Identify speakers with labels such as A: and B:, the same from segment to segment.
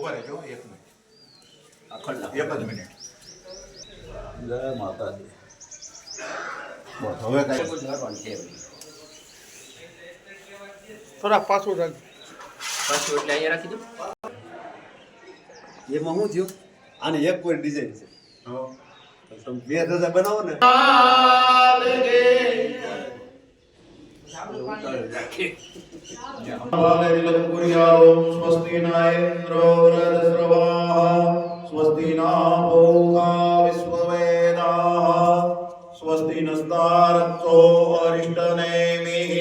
A: ઊભા રહેજો એક
B: મિનિટ.
C: એક
D: જ
B: મિનિટ.
C: જય માતાજી. બસ હવે કઈ
E: થોડા પાછું રાખ.
D: પાછું એટલે અહીંયા રાખી દો.
C: એમાં શું થયું? આને એક કોઈ ડિઝાઇન છે. હા. તમે બે ધજા બનાવો ને.
B: स्वस्ति नायन्द्रो रजस्रवाः विश्ववेदाः स्वस्ति नस्तारत्रो अरिष्टनेमिः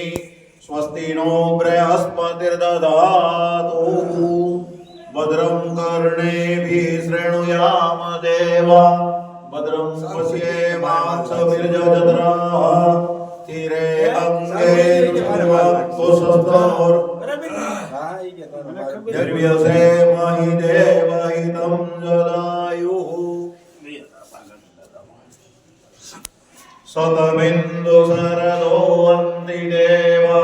B: स्वस्ति नो भद्रं कर्णेभिः शृणुयाम भद्रं पश्ये मांसभिर्जत्राः तेरे अंगे पुष्पस्तोर
C: द्रव्यसे
B: महि देवहितं जलायुः। सतमिन्दु सरदो वन्ति देवा।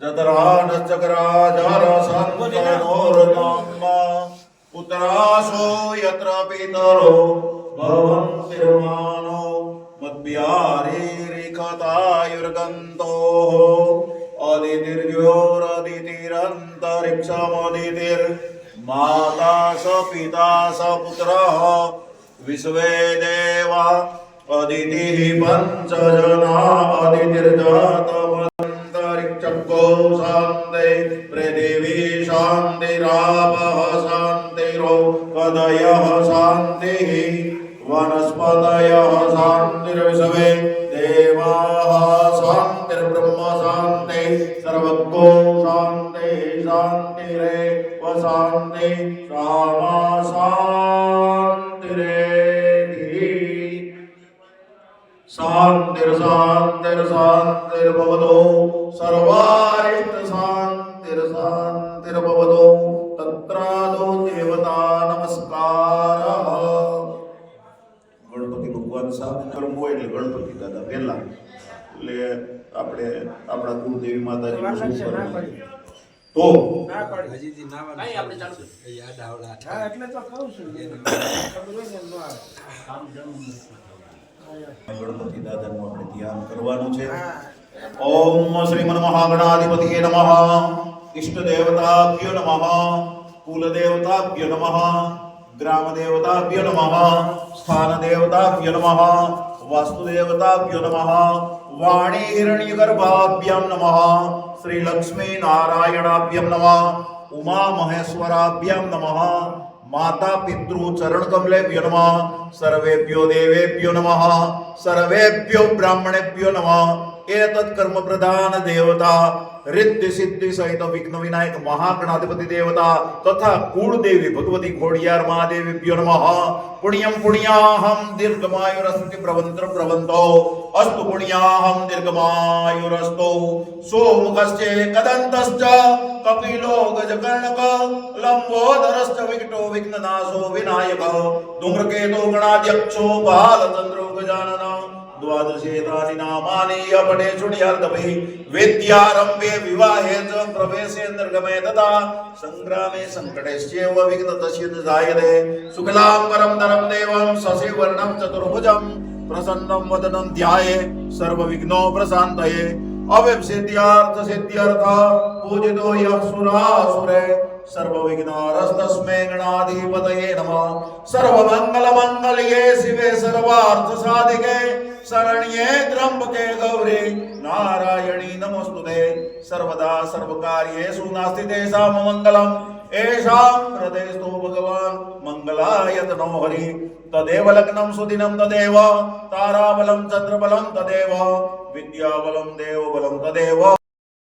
B: जतरान चक्राधर सन्तनोर्नम्मा पुत्रासो यत्र पितरो भवन्ति मानो। व्यारेरिकतायुर्गन्तोः अदितिर्योरदितिरन्तरिक्षमदितिर् स पिता स पुत्रः विश्वे देवा अदितिः पञ्चजना अदितिर्जातमन्तरिक्षकोशान्ते पृथिवी शान्तिरापः शान्तिरो कदयः शान्तिः वनस्पतयः शान्तिर्विश्वे देवाः शान्तिर्ब्रह्म शान्ति सर्वज्ञो शान्ति शान्तिरेव शान्ति क्षमा शान्तिरेधि शान्तिर्शान्तिर्शान्तिर्भवतो सर्वारिष्टशान्तिर्शान्तिर्भवतो સામે હોય એટલે ગણપતિ દાદા પહેલા. એટલે આપણે આપણા કુળદેવી માતાજીનું શું કરવું તો?
C: કાંઈ આપણે ચાલુ યાદ આવડા હા
E: એટલે તો કહું છું.
B: ગણપતિ દાદાનું આપણે ધ્યાન કરવાનું છે. ઓમ ઓમ શ્રીમન મહાગણાધિપતિ નમઃ. ઇષ્ટ દેવતાભ્યો નમઃ. કુલ દેવતાભ્યો નમઃ. ગ્રામ દેવતાભ્યો નમઃ. સ્થાન દેવતાભ્યો નમઃ. वासुदेवताभ्यो नमः। वाणी हिरण्य हिरण्यगर्भाभ्यां नमः। श्री लक्ष्मी श्रीलक्ष्मीनारायणाभ्यं नमः। उमा उमामहेश्वराभ्यां नमः। माता पितृ चरण कमलेभ्यो नमः। सर्वेभ्यो देवेभ्यो नमः। सर्वेभ्यो ब्राह्मणेभ्यो नमः। एतत् कर्म प्रधान देवता। रिद्धि सिद्धि सहित विघ्न विनायक महागणाधिपति देवता तथा कूड़ देवी भगवती घोड़िया महादेवी प्यो नम। पुण्यम पुण्याहम दीर्घमायुरस्ति प्रवंत्र प्रवंतो अस्तु पुण्याहम दीर्घमायुरस्तो। सोमुखस्य कदन्तश्च कपिलो गजकर्णक लंबोदरश्च विकटो विघ्ननाशो विनायक। धूम्रकेतो गणाध्यक्षो बालचन्द्रो गजानन द्वादशेतानि नामानि विवाहे च प्रवेशे निर्गमे तथा सङ्कटेश्चैव जायते देवं चतुर्भुजं प्रसन्नं वदनं ध्याये, सर्वविघ्नो प्रशान्तये। पूजितो सर्वविघ्नारस्तस्मै गणाधिपतये नमः। शिवे सर्वार्थसाधिके। शरण्ये त्र्यंबके गौरे नारायणी नमोस्तुते। सर्वदा सर्वकार्येषु नास्ति तेषां मङ्गलम्। एषां हृदयस्थो भगवान् मङ्गलायतनो हरि। तदेव लग्नं सुदिनं तदेव। ताराबलं, चन्द्रबलं तदेव। विद्याबलं, देवबलं तदेव।